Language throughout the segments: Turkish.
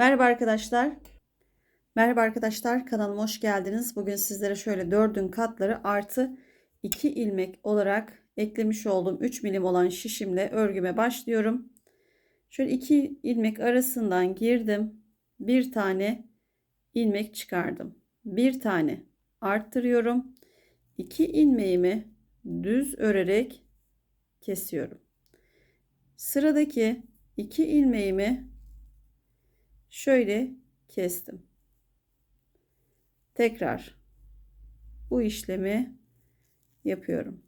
Merhaba arkadaşlar. Merhaba arkadaşlar kanalıma hoş geldiniz. Bugün sizlere şöyle dördün katları artı 2 ilmek olarak eklemiş olduğum 3 milim olan şişimle örgüme başlıyorum. Şöyle 2 ilmek arasından girdim. Bir tane ilmek çıkardım. Bir tane arttırıyorum. 2 ilmeğimi düz örerek kesiyorum. Sıradaki 2 ilmeğimi şöyle kestim. Tekrar bu işlemi yapıyorum.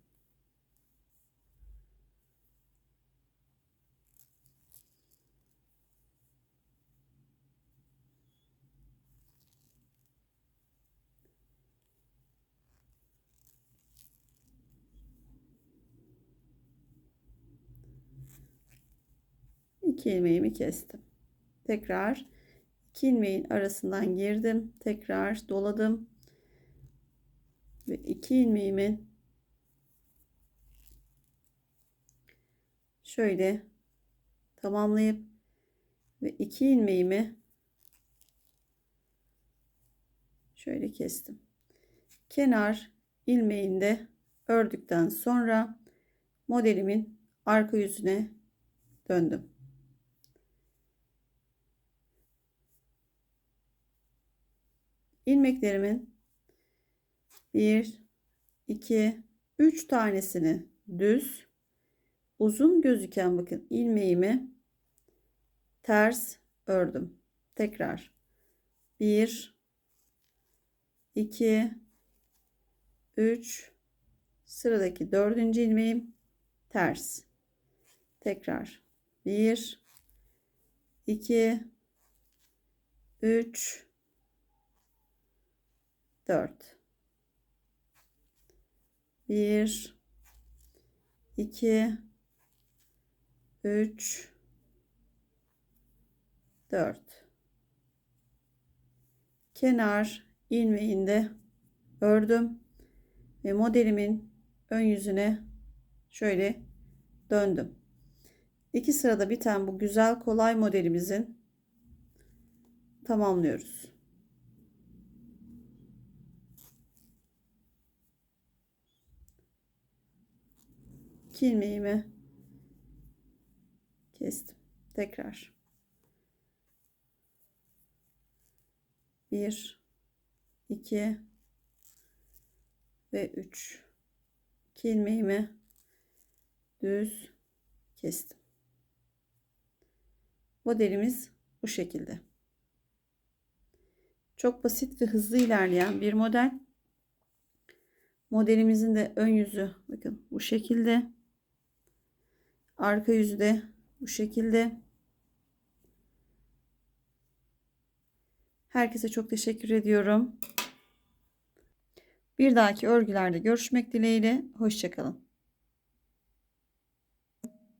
İki ilmeğimi kestim. Tekrar iki ilmeğin arasından girdim. Tekrar doladım. Ve iki ilmeğimin şöyle tamamlayıp ve iki ilmeğimi şöyle kestim. Kenar ilmeğinde ördükten sonra modelimin arka yüzüne döndüm. İlmeklerimin 1 2 3 tanesini düz uzun gözüken bakın ilmeğimi ters ördüm. Tekrar 1 2 3 sıradaki dördüncü ilmeğim ters. Tekrar 1 2 3 4 1 2 3 4 kenar ilmeğinde ördüm ve modelimin ön yüzüne şöyle döndüm. İki sırada biten bu güzel kolay modelimizin tamamlıyoruz. 2 ilmeğimi kestim. Tekrar. 1 2 ve 3 2 ilmeğimi düz kestim. Modelimiz bu şekilde. Çok basit ve hızlı ilerleyen bir model. Modelimizin de ön yüzü bakın bu şekilde. Arka yüzü de bu şekilde. Herkese çok teşekkür ediyorum. Bir dahaki örgülerde görüşmek dileğiyle. Hoşçakalın.